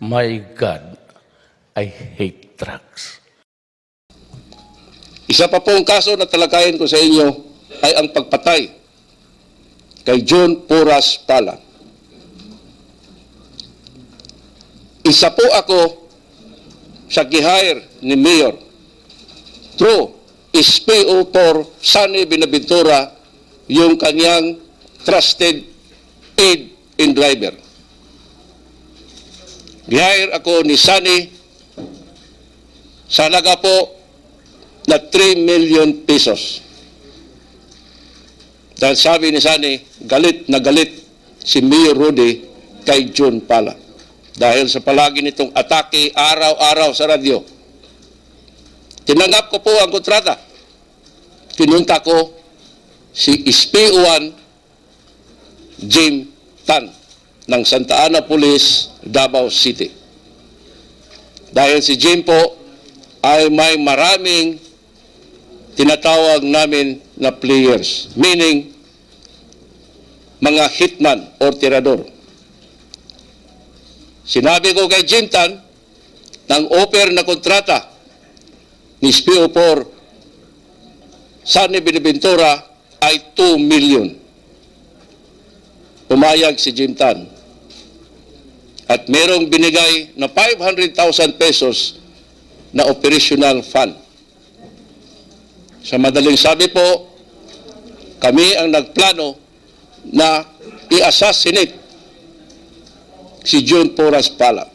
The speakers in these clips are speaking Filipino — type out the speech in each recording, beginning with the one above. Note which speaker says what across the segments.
Speaker 1: My God, I hate drugs.
Speaker 2: Isa pa pong kaso na talakayin ko sa inyo ay ang pagpatay kay John Porras Pala. Isa po ako sa gihire ni Mayor through SPO for Sunny Binaventura yung kanyang trusted aid in driver. Gihire ako ni Sunny sa halaga po na 3 million pesos. Dahil sabi ni Sunny, galit na galit si Mayor Rudy kay John Pala. Dahil sa palagi nitong atake araw-araw sa radyo. Tinanggap ko po ang kontrata. Pinunta ko si SPO1 Jim Tan ng Santa Ana Police, Davao City. Dahil si Jim po ay may maraming tinatawag namin na players, meaning mga hitman or tirador. Sinabi ko kay Jim Tan, ng offer na kontrata ni SPO4 Sunny Biniventura ay 2 million. Pumayag si Jim. At merong binigay na 500,000 pesos na operational fund. Sa madaling sabi po, kami ang nagplano na i-assassinate si John Porras Pala.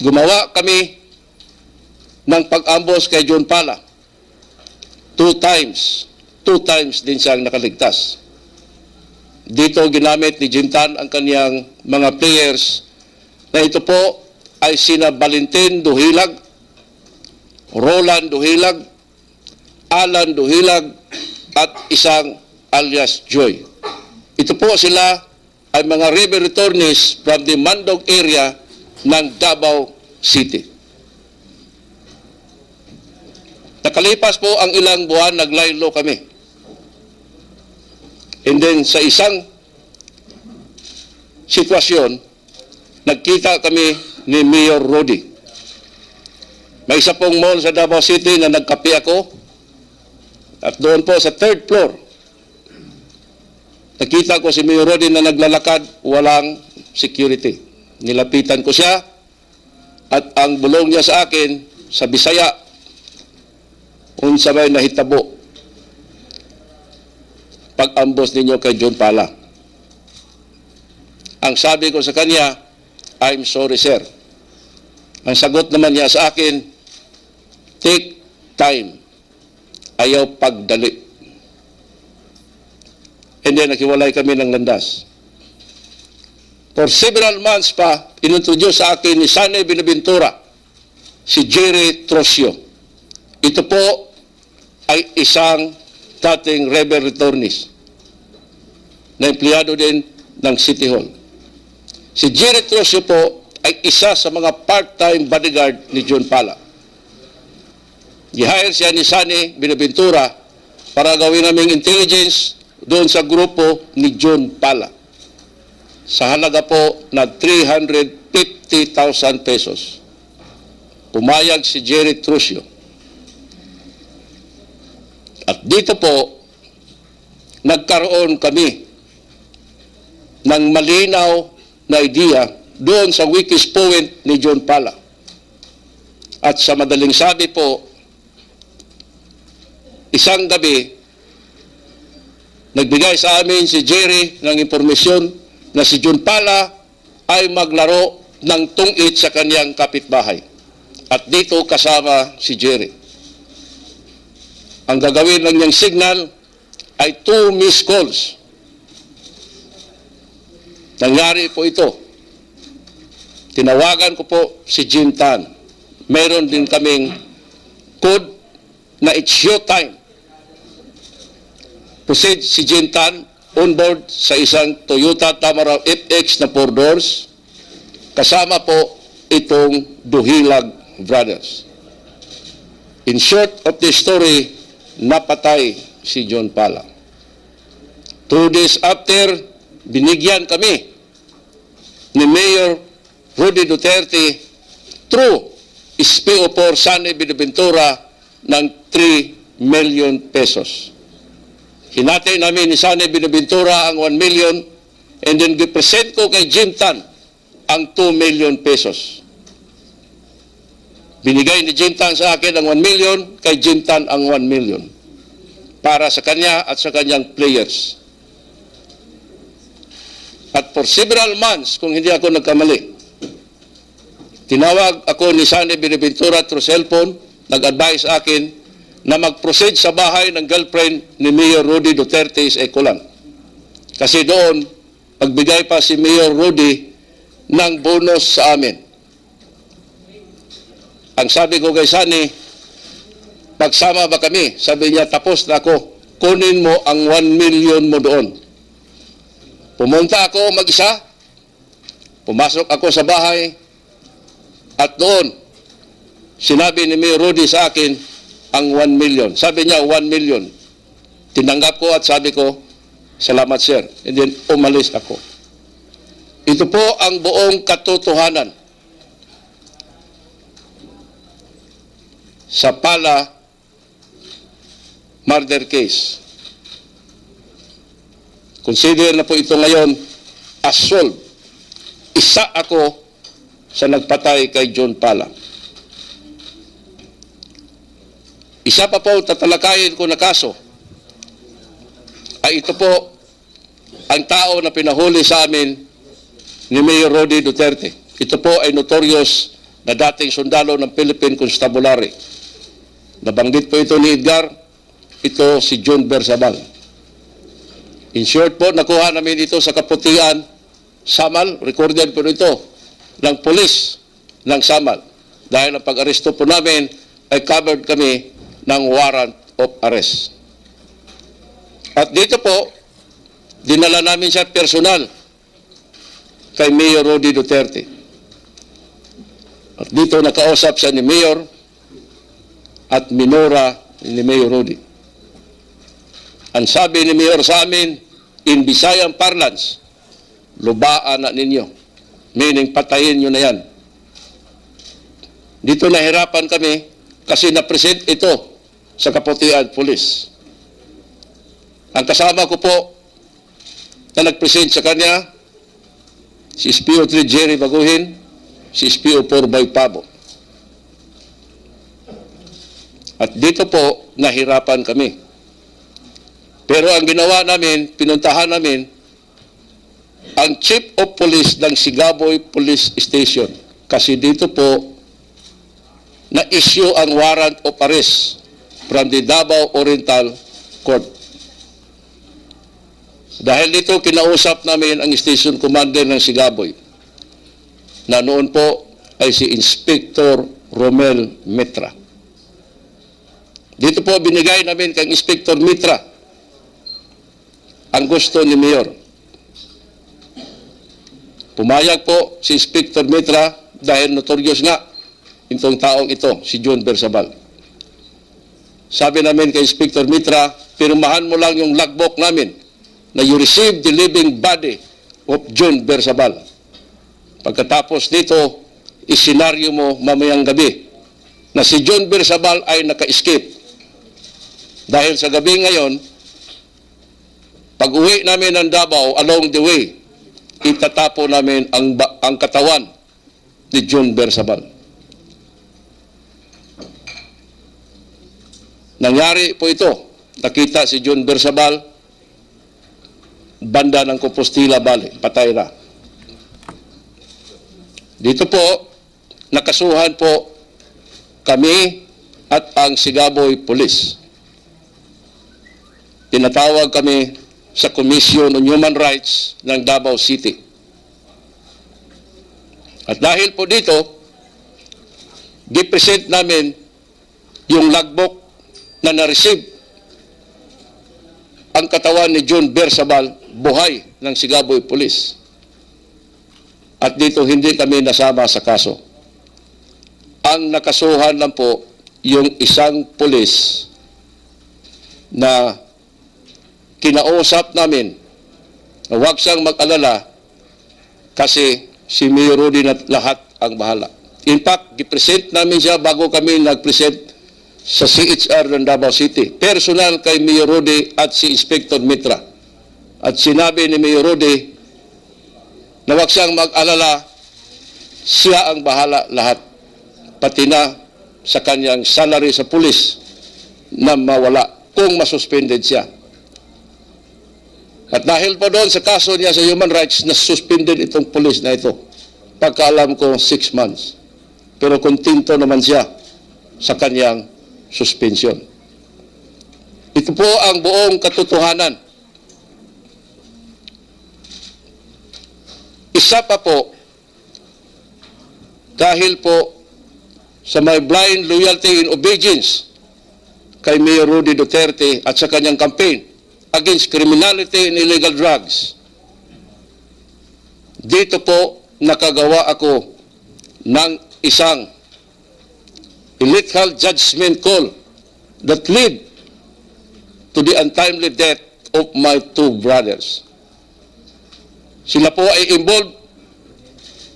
Speaker 2: Gumawa kami ng pag-ambos kay John Pala. Two times. Two times din siyang nakaligtas. Dito ginamit ni Jim Tan ang kaniyang mga players na ito po ay sina Valentin Duhilag, Roland Duhilag, Alan Duhilag, at isang alias Joy. Ito po sila ay mga river returnees from the Mandog area ng Davao City. Nakalipas po ang ilang buwan, naglaylo kami. And then sa isang sitwasyon, nagkita kami ni Mayor Rodi. May isa pong mall sa Davao City na nagkape ako. At doon po sa third floor, nakita ko si Mayor Rodi na naglalakad, walang security. Nilapitan ko siya at ang bulong niya sa akin, sa Bisaya, unsa may nahitabo pag-ambos ninyo kay John Pala. Ang sabi ko sa kanya, I'm sorry sir. Ang sagot naman niya sa akin, take time. Ayaw pagdali. And then nakiwalay kami ng landas. For several months pa, inintroduce sa akin ni Sane Binaventura, si Jerry Trosio. Ito po ay isang dating rebel returnist na empleyado din ng City Hall. Si Jerry Trosio po ay isa sa mga part-time bodyguard ni John Pala. Gihire siya ni Sani Binaventura para gawin naming intelligence doon sa grupo ni John Pala sa halaga po na 350,000 pesos. Pumayag si Jerry Trusio. At dito po, nagkaroon kami ng malinaw na idea doon sa weakest point ni John Pala. At sa madaling sabi po, isang gabi, nagbigay sa amin si Jerry ng impormasyon na si John Pala ay maglaro ng tungit sa kanyang kapitbahay. At dito kasama si Jerry. Ang gagawin lang niyang signal ay two missed calls. Nangyari po ito. Tinawagan ko po si Jim Tan. Meron din kaming code na it's your time. Proceed si Jim Tan on board sa isang Toyota Tamaraw FX na 4 doors. Kasama po itong Duhilag Brothers. In short of the story, napatay si John Pala. Two days after, binigyan kami ni Mayor Rudy Duterte through SPO4 Sane Binaventura ng 3 million pesos. Hinati namin ni Sane Binaventura ang 1 million and then gipresent ko kay Jim Tan ang 2 million pesos. Binigay ni Jim Tan sa akin ang 1 million, kay Jim Tan ang 1 million. Para sa kanya at sa kanyang players. At for several months, kung hindi ako nagkamali, tinawag ako ni Sane Binaventura through cellphone, nag-advise akin na mag-proceed sa bahay ng girlfriend ni Mayor Rudy Duterte sa Ecolan. Kasi doon, pagbigay pa si Mayor Rudy ng bonus sa amin. Ang sabi ko kay Sani, pagsama ba kami? Sabi niya, tapos na ako. Kunin mo ang 1 million mo doon. Pumunta ako mag-isa. Pumasok ako sa bahay. At doon, sinabi ni Mayor Rudy sa akin, ang 1 million. Sabi niya, 1 million. Tinanggap ko at sabi ko, salamat sir. And then, umalis ako. Ito po ang buong katotohanan sa Pala murder case. Consider na po ito ngayon as. Isa ako sa nagpatay kay John Pala. Isa pa po tatalakayin ko na kaso ay ito po ang tao na pinahuli sa amin ni Mayor Rodi Duterte. Ito po ay notorious na dating sundalo ng Philippine Constabulary. Nabanggit po ito ni Edgar, ito si John Bersabal. In short po, nakuha namin ito sa kaputian, Samal, recorded po ito, ng polis ng Samal. Dahil ang pag-aresto po namin ay covered kami ng warrant of arrest. At dito po, dinala namin siya personal kay Mayor Rodi Duterte. At dito nakausap siya ni Mayor at minura ni Mayor Rodi. Ang sabi ni Mayor sa amin, in Visayan parlance, lubaan na ninyo. Meaning, patayin nyo na yan. Dito nahirapan kami kasi na-present ito sa Kaputian Police. Ang kasama ko po na nag-present sa kanya, si SPO3 Jerry Baguhin, si SPO4 Bay Pabo. At dito po, nahirapan kami. Pero ang ginawa namin, pinuntahan namin, ang Chief of Police ng Sigaboy Police Station. Kasi dito po, na-issue ang warrant of arrest from the Davao Oriental Court. Dahil dito, kinausap namin ang station commander ng Sigaboy na noon po ay si Inspector Romel Metra. Dito po binigay namin kay Inspector Mitra ang gusto ni Mayor. Pumayag po si Inspector Mitra dahil notorious nga itong taong ito, si John Bersabal. Sabi namin kay Inspector Mitra, pirmahan mo lang yung logbook namin na you received the living body of John Bersabal. Pagkatapos dito, isenaryo mo mamayang gabi na si John Bersabal ay naka-escape. Dahil sa gabi ngayon, pag uwi namin ng Davao, along the way, itatapo namin ang, ang katawan ni John Bersabal. Nangyari po ito. Nakita si John Bersabal, banda ng Compostela Valley, patay na. Dito po, nakasuhan po kami at ang Sigaboy Police. Tinatawag kami sa Commission on Human Rights ng Davao City. At dahil po dito, gipresent namin yung logbook na na-receive ang katawan ni John Bersabal buhay ng Sigaboy Police. At dito hindi kami nasama sa kaso. Ang nakasuhan lang po yung isang pulis na kinausap namin na huwag siyang mag-alala kasi si Mayor Rudy na lahat ang bahala. In fact, gipresent namin siya bago kami nag-present sa CHR ng Davao City. Personal kay Mayor Rudy at si Inspector Mitra. At sinabi ni Mayor Rudy na huwag siyang mag-alala, siya ang bahala lahat. Pati na sa kanyang salary sa pulis na mawala kung masuspended siya. At dahil pa doon sa kaso niya sa human rights, na suspended itong pulis na ito. Pagkaalam ko, six months. Pero kontento naman siya sa kanyang suspension. Ito po ang buong katotohanan. Isa pa po, dahil po sa may blind loyalty and obedience kay Mayor Rudy Duterte at sa kanyang campaign against criminality and illegal drugs. Dito po nakagawa ako ng isang illegal judgment call that lead to the untimely death of my two brothers. Sila po ay involved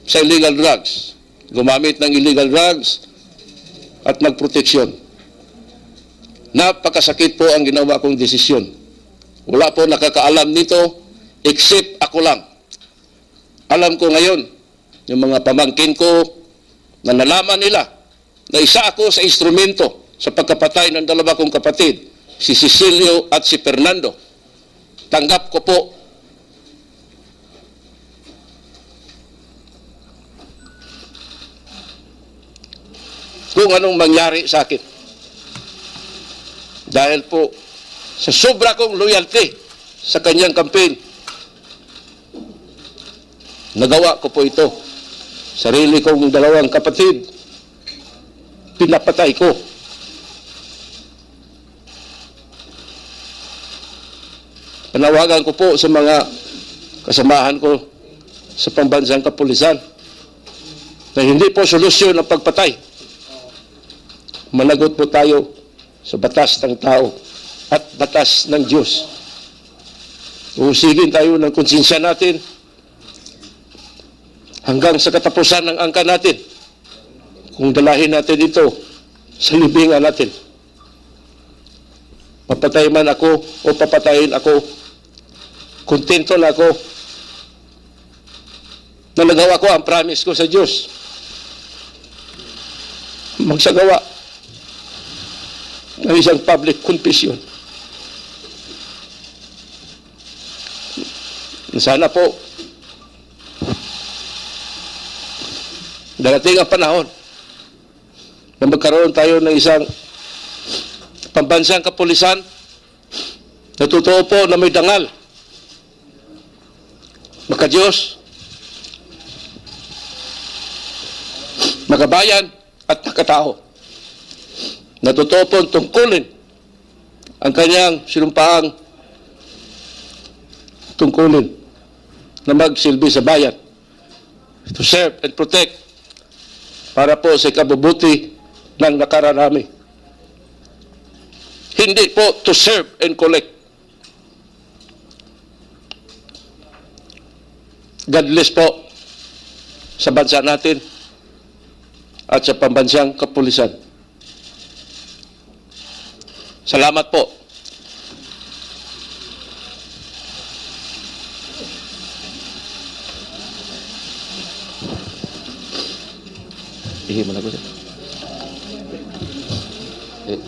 Speaker 2: sa illegal drugs. Gumamit ng illegal drugs at magproteksyon. Napakasakit po ang ginawa kong desisyon. Wala po nakakaalam nito except ako lang. Alam ko ngayon, yung mga pamangkin ko na nalaman nila na isa ako sa instrumento sa pagkapatay ng dalawa kong kapatid, si Cecilio at si Fernando. Tanggap ko po kung anong mangyari sa akin. Dahil po sa sobra kong loyalty sa kanyang campaign, nagawa ko po ito. Sarili kong dalawang kapatid, pinapatay ko. Panawagan ko po sa mga kasamahan ko sa pambansang kapulisan na hindi po solusyon ang pagpatay managot po tayo sa batas ng tao at batas ng Diyos. Usigin tayo ng konsensya natin hanggang sa katapusan ng angka natin. Kung dalahin natin ito sa libingan natin. Papatay man ako o papatayin ako, kontento na ako na nagawa ko ang promise ko sa Diyos. Magsagawa ng isang public confession. Sana po, darating ang panahon na magkaroon tayo ng isang pambansang kapulisan na totoo po na may dangal. Maka-Diyos, makabayan at nakatao na totoo pong tungkulin ang kanyang sinumpaang tungkulin na magsilbi sa bayan to serve and protect para po sa kabubuti ng nakararami. Hindi po to serve and collect. Godless po sa bansa natin at sa pambansang kapulisan. Salamat po. එහෙම නැගොට ඒ